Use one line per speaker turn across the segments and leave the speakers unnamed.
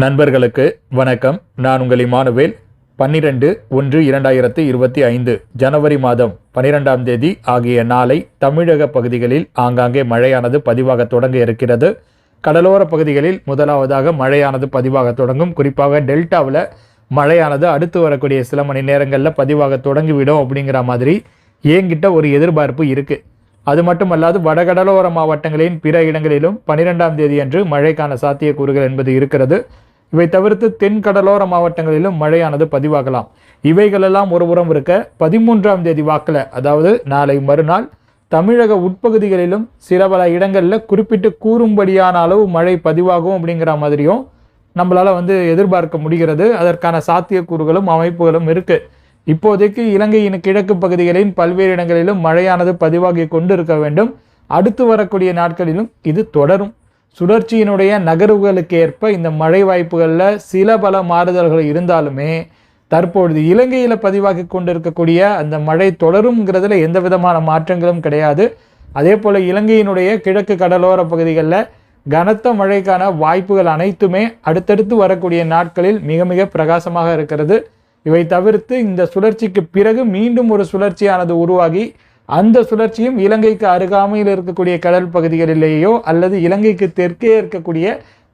நண்பர்களுக்கு வணக்கம். நான் உங்கள் இமானுவேல். பன்னிரெண்டு ஒன்று இரண்டாயிரத்தி இருபத்தி ஐந்து ஜனவரி மாதம் பன்னிரெண்டாம் தேதி ஆகிய நாளை தமிழக பகுதிகளில் ஆங்காங்கே மழையானது பதிவாக தொடங்க இருக்கிறது. கடலோர பகுதிகளில் முதலாவதாக மழையானது பதிவாக தொடங்கும். குறிப்பாக டெல்டாவில் மழையானது அடுத்து வரக்கூடிய சில மணி நேரங்களில் பதிவாக தொடங்கிவிடும் அப்படிங்கிற மாதிரி என்கிட்ட ஒரு எதிர்பார்ப்பு இருக்குது அது மட்டுமல்லாது வடகடலோர மாவட்டங்களின் பிற இடங்களிலும் பனிரெண்டாம் தேதி அன்று மழைக்கான சாத்தியக்கூறுகள் என்பது இருக்கிறது. இவை தவிர்த்து தென் கடலோர மாவட்டங்களிலும் மழையானது பதிவாகலாம். இவைகளெல்லாம் ஒருபுறம் இருக்க பதிமூன்றாம் தேதி வாக்கில் அதாவது நாளை மறுநாள் தமிழக உட்பகுதிகளிலும் சில பல இடங்களில் குறிப்பிட்டு கூறும்படியான அளவு மழை பதிவாகும் அப்படிங்கிற மாதிரியும் நம்மளால் வந்து எதிர்பார்க்க முடிகிறது. அதற்கான சாத்தியக்கூறுகளும் அமைப்புகளும் இருக்குது இப்போதைக்கு இலங்கையின் கிழக்கு பகுதிகளின் பல்வேறு இடங்களிலும் மழையானது பதிவாகி கொண்டு இருக்க வேண்டும். அடுத்து வரக்கூடிய நாட்களிலும் இது தொடரும். சுழற்சியினுடைய நகர்வுகளுக்கு ஏற்ப இந்த மழை வாய்ப்புகளில் சில பல மாறுதல்கள் இருந்தாலுமே தற்பொழுது இலங்கையில் பதிவாகி கொண்டிருக்கக்கூடிய அந்த மழை தொடருங்கிறதுல எந்த விதமான மாற்றங்களும் கிடையாது. அதே போல் இலங்கையினுடைய கிழக்கு கடலோர பகுதிகளில் கனத்த மழைக்கான வாய்ப்புகள் அனைத்துமே அடுத்தடுத்து வரக்கூடிய நாட்களில் மிக மிக பிரகாசமாக இருக்கிறது. இவை தவிர்த்து இந்த சுழற்சிக்கு பிறகு மீண்டும் ஒரு சுழற்சியானது உருவாகி அந்த சுழற்சியும் இலங்கைக்கு அருகாமையில் இருக்கக்கூடிய கடல் பகுதிகளிலேயோ அல்லது இலங்கைக்கு தெற்கே இருக்கக்கூடிய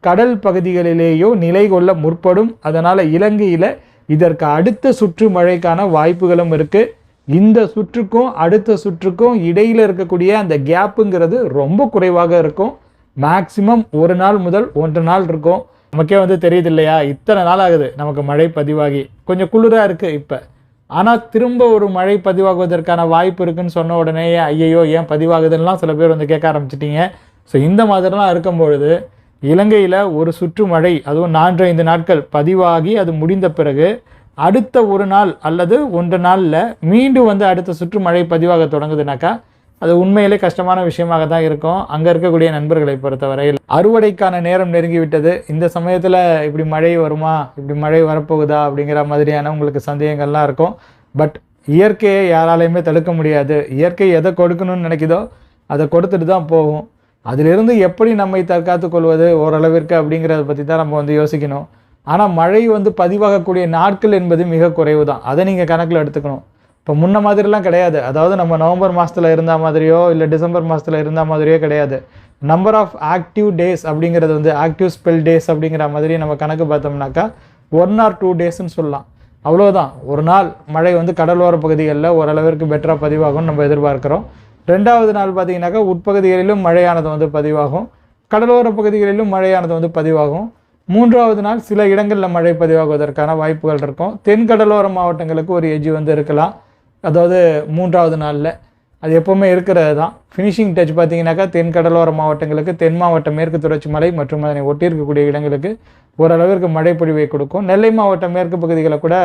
கடல் பகுதிகளிலேயோ நிலை கொள்ள முற்படும். அதனால் இலங்கையில் இதற்கு அடுத்த சுற்று மழைக்கான வாய்ப்புகளும் இருக்குது இந்த சுற்றுக்கும் அடுத்த சுற்றுக்கும் இடையில் இருக்கக்கூடிய அந்த கேப்புங்கிறது ரொம்ப குறைவாக இருக்கும். மேக்சிமம் ஒரு நாள் முதல் ஒன்று நாள் இருக்கும். நமக்கே வந்து தெரியுது இல்லையா? இத்தனை நாள் ஆகுது நமக்கு மழை பதிவாகி. கொஞ்சம் குளிராக இருக்குது இப்போ. ஆனால் திரும்ப ஒரு மழை பதிவாகுவதற்கான வாய்ப்பு இருக்குன்னு சொன்ன உடனே ஐயையோ ஏன் பதிவாகுதுன்னெலாம் சில பேர் வந்து கேட்க ஆரம்பிச்சிட்டிங்க. ஸோ இந்த மாதிரிலாம் இருக்கும் பொழுது இலங்கையில் ஒரு சுற்று மழை அதுவும் நான்கு ஐந்து நாட்கள் பதிவாகி அது முடிந்த பிறகு அடுத்த ஒரு நாள் அல்லது ஒன்று நாளில் மீண்டும் வந்து அடுத்த சுற்று மழை பதிவாக தொடங்குதுனாக்கா அது உண்மையிலே கஷ்டமான விஷயமாக தான் இருக்கும். அங்கே இருக்கக்கூடிய நண்பர்களை பொறுத்தவரையில் அறுவடைக்கான நேரம் நெருங்கிவிட்டது. இந்த சமயத்தில் இப்படி மழை வருமா இப்படி மழை வரப்போகுதா அப்படிங்கிற மாதிரியான உங்களுக்கு சந்தேகங்கள்லாம் இருக்கும். பட் இயற்கையை யாராலையுமே தடுக்க முடியாது. இயற்கை எதை கொடுக்கணும்னு நினைக்குதோ அதை கொடுத்துட்டு தான் போகும். அதிலிருந்து எப்படி நம்மை தற்காத்து கொள்வது ஓரளவிற்கு அப்படிங்கிறத பற்றி தான் நம்ம வந்து யோசிக்கணும். ஆனால் மழை வந்து பதிவாகக்கூடிய நாட்கள் என்பது மிக குறைவு தான் அதை நீங்கள் கணக்கில் எடுத்துக்கணும். இப்போ முன்ன மாதிரிலாம் கிடையாது. அதாவது நம்ம நவம்பர் மாதத்தில் இருந்த மாதிரியோ இல்லை டிசம்பர் மாதத்தில் இருந்த மாதிரியோ கிடையாது. நம்பர் ஆஃப் ஆக்டிவ் டேஸ் அப்படிங்கிறது வந்து ஆக்டிவ் ஸ்பெல் டேஸ் அப்படிங்கிற மாதிரி நம்ம கணக்கு பார்த்தோம்னாக்கா ஒன் ஆர் டூ டேஸ்ன்னு சொல்லலாம். அவ்வளோதான் ஒரு நாள் மழை வந்து கடலோர பகுதிகளில் ஓரளவிற்கு பெட்டராக பதிவாகும்னு நம்ம எதிர்பார்க்குறோம். ரெண்டாவது நாள் பார்த்தீங்கன்னாக்கா உட்பகுதிகளிலும் மழையானது வந்து பதிவாகும். கடலோர பகுதிகளிலும் மழையானது வந்து பதிவாகும். மூன்றாவது நாள் சில இடங்களில் மழை பதிவாகுவதற்கான வாய்ப்புகள் இருக்கும். தென் கடலோர மாவட்டங்களுக்கு ஒரு எஜ்ஜி வந்து இருக்கலாம். அதாவது மூன்றாவது நாளில். அது எப்போவுமே இருக்கிறது தான் ஃபினிஷிங் டச் பார்த்தீங்கன்னாக்கா தென் கடலோர மாவட்டங்களுக்கு தென் மாவட்ட மேற்கு தொடர்ச்சி மலை மற்றும் அதனை ஒட்டி இருக்கக்கூடிய இடங்களுக்கு ஓரளவிற்கு மழைப்பொழிவை கொடுக்கும். நெல்லை மாவட்ட மேற்கு பகுதிகளை கூட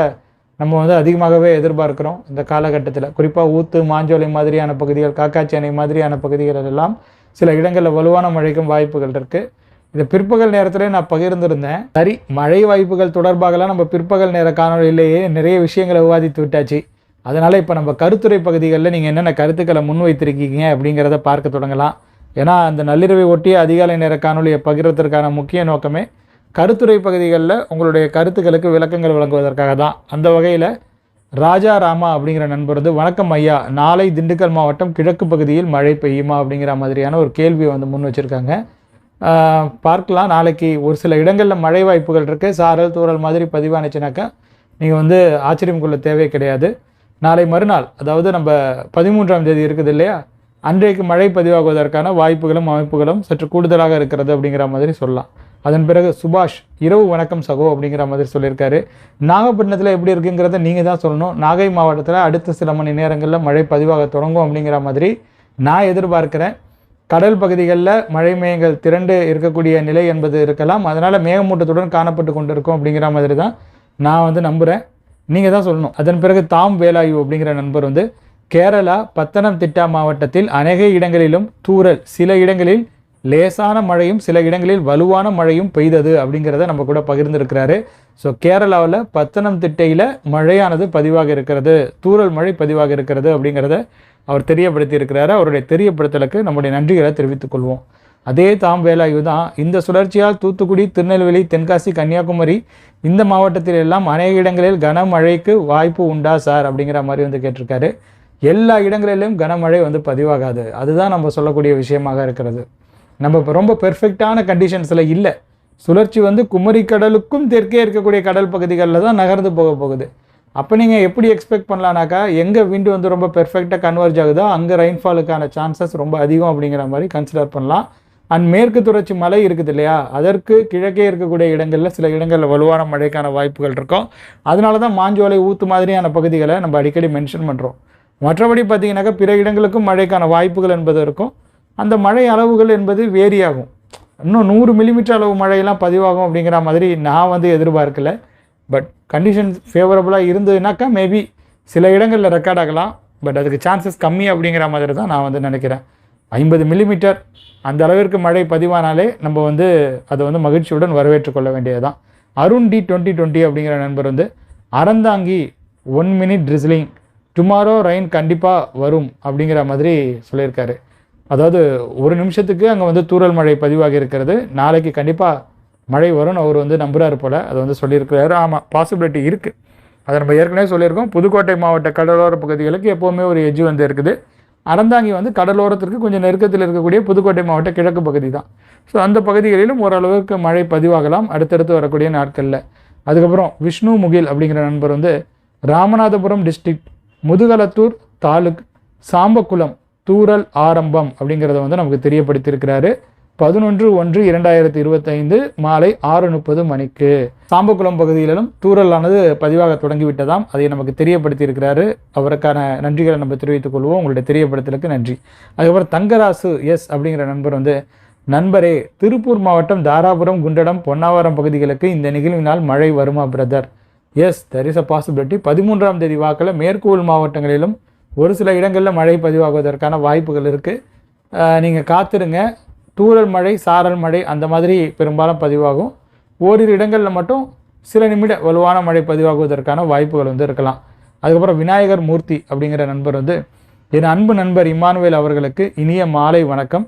நம்ம வந்து அதிகமாகவே எதிர்பார்க்குறோம் இந்த காலகட்டத்தில். குறிப்பாக ஊத்து மாஞ்சோலை மாதிரியான பகுதிகள் காக்காச்சி அணை மாதிரியான பகுதிகள் எல்லாம் சில இடங்களில் வலுவான மழைக்கும் வாய்ப்புகள் இருக்குது இந்த பிற்பகல் நேரத்தில் நான் பகிர்ந்திருந்தேன். சரி மழை வாய்ப்புகள் தொடர்பாகலாம் நம்ம பிற்பகல் நேர காணொலியிலேயே நிறைய விஷயங்களை விவாதித்து விட்டாச்சு. அதனால் இப்போ நம்ம கருத்துரை பகுதிகளில் நீங்கள் என்னென்ன கருத்துக்களை முன்வைத்திருக்கீங்க அப்படிங்கிறத பார்க்க தொடங்கலாம். ஏன்னா அந்த நள்ளிரவை ஒட்டி அதிகாலை நேர காணொலியை பகிர்வதற்கான முக்கிய நோக்கமே கருத்துரை பகுதிகளில் உங்களுடைய கருத்துக்களுக்கு விளக்கங்கள் வழங்குவதற்காக தான். அந்த வகையில் ராஜா ராமா அப்படிங்கிற நண்பர் வந்து வணக்கம் ஐயா நாளை திண்டுக்கல் மாவட்டம் கிழக்கு பகுதியில் மழை பெய்யுமா அப்படிங்கிற மாதிரியான ஒரு கேள்வியை வந்து முன் வச்சுருக்காங்க. பார்க்கலாம். நாளைக்கு ஒரு சில இடங்களில் மழை வாய்ப்புகள் இருக்குது சாரல் தூரல் மாதிரி பதிவானுச்சுனாக்கா நீங்கள் வந்து ஆச்சரியம் கொள்ள தேவை கிடையாது. நாளை மறுநாள் அதாவது நம்ம பதிமூன்றாம் தேதி இருக்குது இல்லையா? அன்றைக்கு மழை பதிவாகுவதற்கான வாய்ப்புகளும் அமைப்புகளும் சற்று கூடுதலாக இருக்கிறது அப்படிங்கிற மாதிரி சொல்லலாம். அதன் பிறகு சுபாஷ் இரவு வணக்கம் சகோ அப்படிங்கிற மாதிரி சொல்லியிருக்காரு. நாகப்பட்டினத்தில் எப்படி இருக்குங்கிறத நீங்கள் தான் சொல்லணும். நாகை மாவட்டத்தில் அடுத்த சில மணி நேரங்களில் மழை பதிவாக தொடங்கும் அப்படிங்கிற மாதிரி நான் எதிர்பார்க்குறேன். கடல் பகுதிகளில் மழை மேகங்கள் திரண்டு இருக்கக்கூடிய நிலை என்பது இருக்கலாம். அதனால் மேகமூட்டத்துடன் காணப்பட்டு கொண்டு இருக்கும் அப்படிங்கிற மாதிரி தான் நான் வந்து நம்புகிறேன் நீங்கள் தான் சொல்லணும். அதன் பிறகு தாம் வேலாயு அப்படிங்கிற நண்பர் வந்து கேரளா பத்தனம்திட்டா மாவட்டத்தில் அநேக இடங்களிலும் தூரல் சில இடங்களில் லேசான மழையும் சில இடங்களில் வலுவான மழையும் பெய்தது அப்படிங்கிறத நம்ம கூட பகிர்ந்திருக்கிறாரு. ஸோ கேரளாவில் பத்தனம்திட்டையில் மழையானது பதிவாக இருக்கிறது தூரல் மழை பதிவாக இருக்கிறது அப்படிங்கிறத அவர் தெரியப்படுத்தி இருக்கிறாரு அவருடைய தெரியப்படுத்தலுக்கு நம்முடைய நன்றிகளை தெரிவித்துக் கொள்வோம். அதே தாம் வேலாயு தான் இந்த சுழற்சியால் தூத்துக்குடி திருநெல்வேலி தென்காசி கன்னியாகுமரி இந்த மாவட்டத்தில் எல்லாம் அநேக இடங்களில் கனமழைக்கு வாய்ப்பு உண்டா சார்? அப்படிங்கிற மாதிரி வந்து கேட்டிருக்காரு. எல்லா இடங்களிலும் கனமழை வந்து பதிவாகாது. அதுதான் நம்ம சொல்லக்கூடிய விஷயமாக இருக்கிறது. நம்ம இப்போ ரொம்ப பெர்ஃபெக்டான கண்டிஷன்ஸில் இல்லை. சுழற்சி வந்து குமரி கடலுக்கும் தெற்கே இருக்கக்கூடிய கடல் பகுதிகளில் தான் நகர்ந்து போக போகுது. அப்போ நீங்கள் எப்படி எக்ஸ்பெக்ட் பண்ணலானாக்கா எங்கே விண்டு வந்து ரொம்ப பெர்ஃபெக்டாக கன்வர்ஜ் ஆகுதோ அங்கே ரெயின்ஃபாலுக்கான சான்சஸ் ரொம்ப அதிகம் அப்படிங்கிற மாதிரி கன்சிடர் பண்ணலாம். அண்ட் மேற்கு தொடர்ச்சி மலை இருக்குது இல்லையா? அதற்கு கிழக்கே இருக்கக்கூடிய இடங்களில் சில இடங்களில் வலுவான மழைக்கான வாய்ப்புகள் இருக்கும். அதனால தான் மாஞ்சோலை ஊத்து மாதிரியான பகுதிகளை நம்ம அடிக்கடி மென்ஷன் பண்ணுறோம் மற்றபடி பார்த்தீங்கன்னாக்கா பிற இடங்களுக்கும் மழைக்கான வாய்ப்புகள் என்பது இருக்கும். அந்த மழை அளவுகள் என்பது வேரி ஆகும் இன்னும் நூறு மில்லிமீட்டர் அளவு மழையெல்லாம் பதிவாகும் அப்படிங்கிற மாதிரி நான் வந்து எதிர்பார்க்கல. பட் கண்டிஷன்ஸ் ஃபேவரபுளாக இருந்ததுனாக்கா மேபி சில இடங்களில் ரெக்கார்ட் ஆகலாம். பட் அதுக்கு சான்சஸ் கம்மி அப்படிங்கிற மாதிரி தான் நான் வந்து நினைக்கிறேன். ஐம்பது மில்லிமீட்டர் அந்த அளவிற்கு மழை பதிவானாலே நம்ம வந்து அதை வந்து மகிழ்ச்சியுடன் வரவேற்றுக்கொள்ள வேண்டியது தான் அருண் டி டுவெண்ட்டி டுவெண்ட்டி அப்படிங்கிற நண்பர் வந்து Aranthangi one minute drizzling tomorrow rain கண்டிப்பாக வரும் அப்படிங்கிற மாதிரி சொல்லியிருக்காரு. அதாவது ஒரு நிமிஷத்துக்கு அங்கே வந்து தூறல் மழை பதிவாகி இருக்கிறது. நாளைக்கு கண்டிப்பாக மழை வரும்னு அவர் வந்து நம்புகிறாரு போல் அதை வந்து சொல்லியிருக்கிறாரு. ஆமாம் பாசிபிலிட்டி இருக்குது அதை நம்ம ஏற்கனவே சொல்லியிருக்கோம். புதுக்கோட்டை மாவட்ட கடலோர பகுதிகளுக்கு எப்போவுமே ஒரு எஜ்ஜு வந்து இருக்குது. அறந்தாங்கி வந்து கடலோரத்திற்கு கொஞ்சம் நெருக்கத்தில் இருக்கக்கூடிய புதுக்கோட்டை மாவட்ட கிழக்கு பகுதி தான் ஸோ அந்த பகுதிகளிலும் ஓரளவுக்கு மழை பதிவாகலாம். அடுத்தடுத்து வரக்கூடிய நாட்களில். அதுக்கப்புறம் விஷ்ணு முகில் அப்படிங்கிற நண்பர் வந்து ராமநாதபுரம் டிஸ்ட்ரிக்ட் முதுகலத்தூர் தாலுக் சாம்பக்குளம் தூரல் ஆரம்பம் அப்படிங்கிறத வந்து நமக்கு தெரியப்படுத்தியிருக்கிறாரு. பதினொன்று ஒன்று இரண்டாயிரத்தி இருபத்தைந்து மாலை ஆறு முப்பது மணிக்கு. சாம்பக்குளம் பகுதியிலும் தூரலானது பதிவாக தொடங்கிவிட்டதாம். அதை நமக்கு தெரியப்படுத்தியிருக்கிறாரு. அவருக்கான நன்றிகளை நம்ம தெரிவித்துக் கொள்வோம். உங்களுடைய தெரியப்படுத்தலுக்கு நன்றி. அதுக்கப்புறம் தங்கராசு எஸ் அப்படிங்கிற நண்பர் வந்து நண்பரே திருப்பூர் மாவட்டம் தாராபுரம் குண்டடம் பொன்னாவரம் பகுதிகளுக்கு இந்த நிகழ்வினால் மழை வருமா brother? Yes there is a possibility பதிமூன்றாம் தேதி வாக்கில் மேற்குவல் மாவட்டங்களிலும் ஒரு சில இடங்களில் மழை பதிவாகுவதற்கான வாய்ப்புகள் இருக்குது நீங்கள் காத்திருங்க. தூறல் மழை சாரல் மழை அந்த மாதிரி பெரும்பாலும் பதிவாகும். ஓரிரு இடங்களில் மட்டும் சில நிமிட வலுவான மழை பதிவாகுவதற்கான வாய்ப்புகள் வந்து இருக்கலாம். அதுக்கப்புறம் விநாயகர் மூர்த்தி அப்படிங்கிற நண்பர் வந்து என் அன்பு நண்பர் இமானுவேல் அவர்களுக்கு இனிய மாலை வணக்கம்.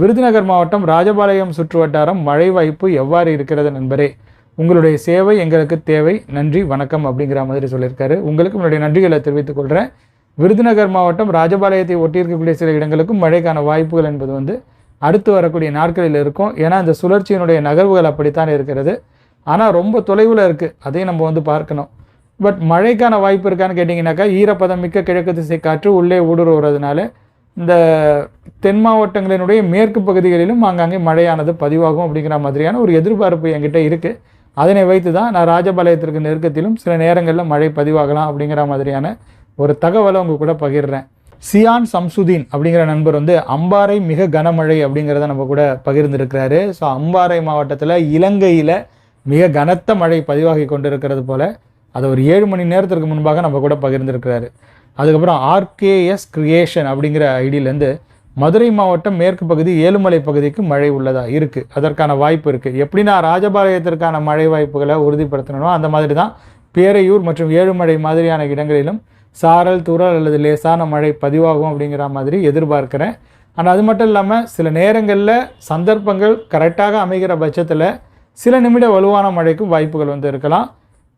விருதுநகர் மாவட்டம் ராஜபாளையம் சுற்றுவட்டாரம் மழை வாய்ப்பு எவ்வாறு இருக்கிறது நண்பரே? உங்களுடைய சேவை எங்களுக்கு தேவை. நன்றி வணக்கம் அப்படிங்கிற மாதிரி சொல்லியிருக்காரு. உங்களுக்கு உங்களுடைய நன்றிகளை தெரிவித்துக் கொள்கிறேன் விருதுநகர் மாவட்டம் ராஜபாளையத்தை ஒட்டியிருக்கக்கூடிய சில இடங்களுக்கும் மழைக்கான வாய்ப்புகள் என்பது வந்து அடுத்து வரக்கூடிய நாட்களில் இருக்கும். ஏன்னா இந்த சுழற்சியினுடைய நகர்வுகள் அப்படித்தான் இருக்கிறது. ஆனால் ரொம்ப தொலைவில் இருக்குது அதையும் நம்ம வந்து பார்க்கணும். பட் மழைக்கான வாய்ப்பு இருக்கான்னு கேட்டிங்கனாக்கா ஈரப்பதம் மிக்க கிழக்கு திசை காற்று உள்ளே ஊடுருவுறதுனால இந்த தென் மாவட்டங்களினுடைய மேற்கு பகுதிகளிலும் அங்கங்கே மழையானது பதிவாகும் அப்படிங்கிற மாதிரியான ஒரு எதிர்பார்ப்பு என்கிட்ட இருக்குது அதனை வைத்து தான் நான் ராஜபாளையத்திற்கு நெருக்கத்திலும் சில நேரங்களில் மழை பதிவாகலாம் அப்படிங்கிற மாதிரியான ஒரு தகவலை உங்கள் கூட பகிர்றேன். சியான் சம்சுதீன் அப்படிங்கிற நண்பர் வந்து அம்பாறை மிக கனமழை அப்படிங்கிறத நம்ம கூட பகிர்ந்திருக்கிறாரு. ஸோ அம்பாறை மாவட்டத்தில் இலங்கையில் மிக கனத்த மழை பதிவாகி கொண்டிருக்கிறது போல அதை ஒரு ஏழு மணி நேரத்திற்கு முன்பாக நம்ம கூட பகிர்ந்திருக்கிறாரு. அதுக்கப்புறம் ஆர்கேஎஸ் கிரியேஷன் அப்படிங்கிற ஐடியிலேருந்து மதுரை மாவட்டம் மேற்கு பகுதி ஏழுமலை பகுதிக்கு மழை உள்ளதா இருக்குது அதற்கான வாய்ப்பு இருக்குது எப்படி நான் ராஜபாளையத்திற்கான மழை வாய்ப்புகளை உறுதிப்படுத்தணுமோ அந்த மாதிரி தான் பேரையூர் மற்றும் ஏழுமலை மாதிரியான இடங்களிலும் சாரல் தூறல் அல்லது லேசான மழை பதிவாகும் அப்படிங்கிற மாதிரி எதிர்பார்க்கிறேன். ஆனால் அது மட்டும் இல்லாமல் சில நேரங்களில் சந்தர்ப்பங்கள் கரெக்டாக அமைகிற பட்சத்தில் சில நிமிட வலுவான மழைக்கும் வாய்ப்புகள் வந்து இருக்கலாம்.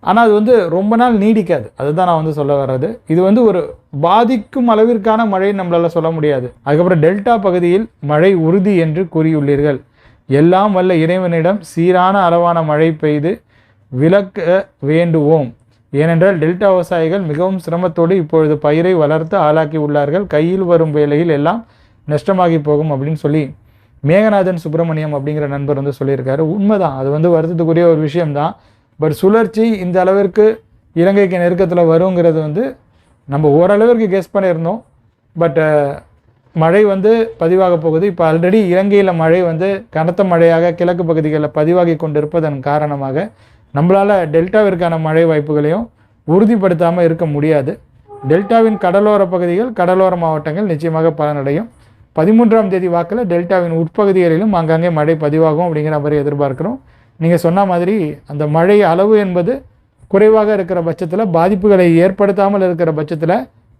ஆனால் அது வந்து ரொம்ப நாள் நீடிக்காது. அதுதான் நான் வந்து சொல்ல வர்றது. இது வந்து ஒரு பாதிக்கும் அளவிற்கான மழை நம்மளால் சொல்ல முடியாது. அதுக்கப்புறம் டெல்டா பகுதியில் மழை உறுதி என்று கூறியுள்ளீர்கள். எல்லாம் வல்ல இறைவனிடம் சீரான அளவான மழை பெய்து விளக்க வேண்டுவோம். ஏனென்றால் டெல்டா விவசாயிகள் மிகவும் சிரமத்தோடு இப்பொழுது பயிரை வளர்த்து ஆளாக்கி உள்ளார்கள். கையில் வரும் வேலையில் எல்லாம் நஷ்டமாகி போகும் அப்படின்னு சொல்லி மேகநாதன் சுப்பிரமணியம் அப்படிங்கிற நண்பர் வந்து சொல்லியிருக்காரு. உண்மைதான் அது வந்து வருத்தத்துக்குரிய ஒரு விஷயம்தான். பட் சுழற்சி இந்த அளவிற்கு இலங்கைக்கு நெருக்கத்தில் வருங்கிறது வந்து நம்ம ஓரளவிற்கு கெஸ் பண்ணியிருந்தோம். பட் மழை வந்து பதிவாக போகுது. இப்போ ஆல்ரெடி இலங்கையில் மழை வந்து கனத்த மழையாக கிழக்கு பகுதிகளில் பதிவாகி கொண்டிருப்பதன் காரணமாக நம்மளால் டெல்டாவிற்கான மழை வாய்ப்புகளையும் உறுதிப்படுத்தாமல் இருக்க முடியாது. டெல்டாவின் கடலோர பகுதிகள் கடலோர மாவட்டங்கள் நிச்சயமாக பலனடையும். பதிமூன்றாம் தேதி வாக்கில் டெல்டாவின் உட்பகுதிகளிலும் ஆங்காங்கே மழை பதிவாகும் அப்படிங்கிற மாதிரி எதிர்பார்க்கிறோம். நீங்கள் சொன்ன மாதிரி அந்த மழை அளவு என்பது குறைவாக இருக்கிற பட்சத்தில் பாதிப்புகளை ஏற்படுத்தாமல் இருக்கிற பட்சத்தில்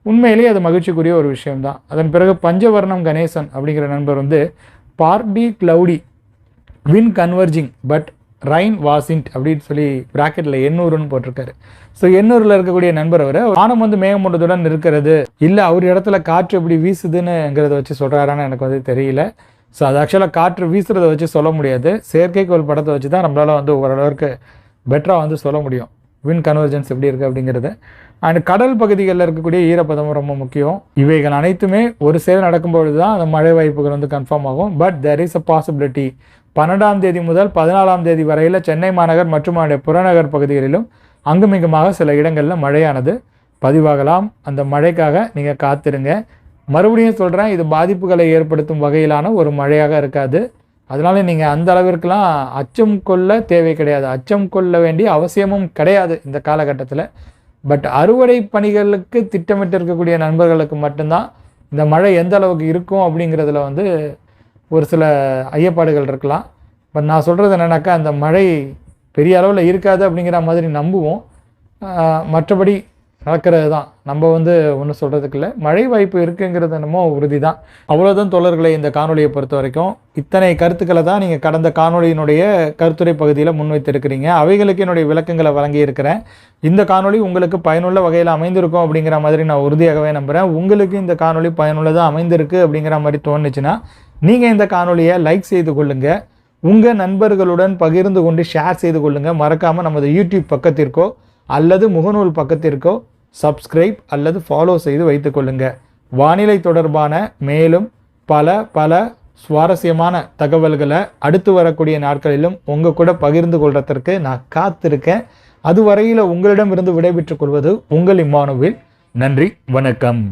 உண்மையிலேயே அது மகிழ்ச்சிக்குரிய ஒரு விஷயம்தான். அதன் பிறகு பஞ்சவர்ணம் கணேசன் அப்படிங்கிற நண்பர் வந்து partly cloudy wind converging but rain wasn't அப்படின்னு சொல்லி ப்ராக்கெட்டில் எண்ணூறுன்னு போட்டிருக்காரு. ஸோ எண்ணூரில் இருக்கக்கூடிய நண்பர் அவர் வானம் வந்து மேகமூட்டத்துடன் இருக்கிறது இல்லை அவர் இடத்துல காற்று எப்படி வீசுதுன்னுங்கிறத வச்சு சொல்கிறாரான்னு எனக்கு வந்து தெரியல. ஸோ அது ஆக்சுவலாக காற்று வீசுறதை வச்சு சொல்ல முடியாது. செயற்கைக்கோள் படத்தை வச்சு தான் நம்மளால் வந்து ஓரளவுக்கு பெட்டராக வந்து சொல்ல முடியும். வின் கன்வர்ஜன்ஸ் எப்படி இருக்குது அப்படிங்கிறது. அண்ட் கடல் பகுதிகளில் இருக்கக்கூடிய ஈரப்பதம் ரொம்ப முக்கியம். இவைகள் அனைத்துமே ஒரு சேர நடக்கும்பொழுது தான் அந்த மழை வாய்ப்புகள் வந்து கன்ஃபார்ம் ஆகும். But there is a possibility பன்னெண்டாம் தேதி முதல் பதினாலாம் தேதி வரையில் சென்னை மாநகர் மற்றும் அதனுடைய புறநகர் பகுதிகளிலும் அங்குமிங்குமாக சில இடங்களில் மழையானது. பதிவாகலாம். அந்த மழைக்காக நீங்கள் காத்திருங்க. மறுபடியும் சொல்கிறேன் இது பாதிப்புகளை ஏற்படுத்தும் வகையிலான ஒரு மழையாக இருக்காது. அதனால நீங்கள் அந்த அளவிற்குலாம் அச்சம் கொள்ள தேவை கிடையாது. அச்சம் கொள்ள வேண்டிய அவசியமும் கிடையாது இந்த காலகட்டத்தில். பட் அறுவடை பணிகளுக்கு திட்டமிட்டு இருக்கக்கூடிய நண்பர்களுக்கு மட்டும்தான் இந்த மழை எந்த அளவுக்கு இருக்கும் அப்படிங்கிறதுல வந்து ஒரு சில ஐயப்பாடுகள் இருக்கலாம். பட் நான் சொல்கிறது என்னென்னாக்கா அந்த மழை பெரிய அளவில் இருக்காது அப்படிங்கிற மாதிரி நம்புவோம். மற்றபடி நடக்கிறது தான். நம்ம வந்து ஒன்றும் சொல்கிறதுக்கு இல்லை. மழை வாய்ப்பு இருக்குங்கிறது என்னமோ உறுதி தான் அவ்வளோதான் தோழர்களை இந்த காணொலியை பொறுத்த வரைக்கும். இத்தனை கருத்துக்களை தான் நீங்கள் கடந்த காணொலியினுடைய கருத்துரை பகுதியில் முன்வைத்திருக்கிறீங்க. அவைகளுக்கு என்னுடைய விளக்கங்களை வழங்கியிருக்கிறேன். இந்த காணொலி உங்களுக்கு பயனுள்ள வகையில் அமைந்திருக்கும் அப்படிங்கிற மாதிரி நான் உறுதியாகவே நம்புகிறேன் உங்களுக்கு இந்த காணொளி பயனுள்ளதாக அமைந்திருக்கு அப்படிங்கிற மாதிரி தோணுச்சுன்னா நீங்கள் இந்த காணொலியை லைக் செய்து கொள்ளுங்கள் உங்கள் நண்பர்களுடன் பகிர்ந்து கொண்டு ஷேர் செய்து கொள்ளுங்கள் மறக்காமல் நமது யூடியூப் பக்கத்திற்கோ அல்லது முகநூல் பக்கத்திற்கோ சப்ஸ்கிரைப் அல்லது ஃபாலோ செய்து வைத்துக்கொள்ளுங்க வானிலை தொடர்பான மேலும் பல பல சுவாரஸ்யமான தகவல்களை அடுத்து வரக்கூடிய நாட்களிலும் உங்கள் கூட பகிர்ந்து கொள்றதற்கு நான் காத்திருக்கேன். அதுவரையில் உங்களிடமிருந்து விடைபெற்றுக் கொள்வது உங்கள் இம்மானுவில். நன்றி வணக்கம்.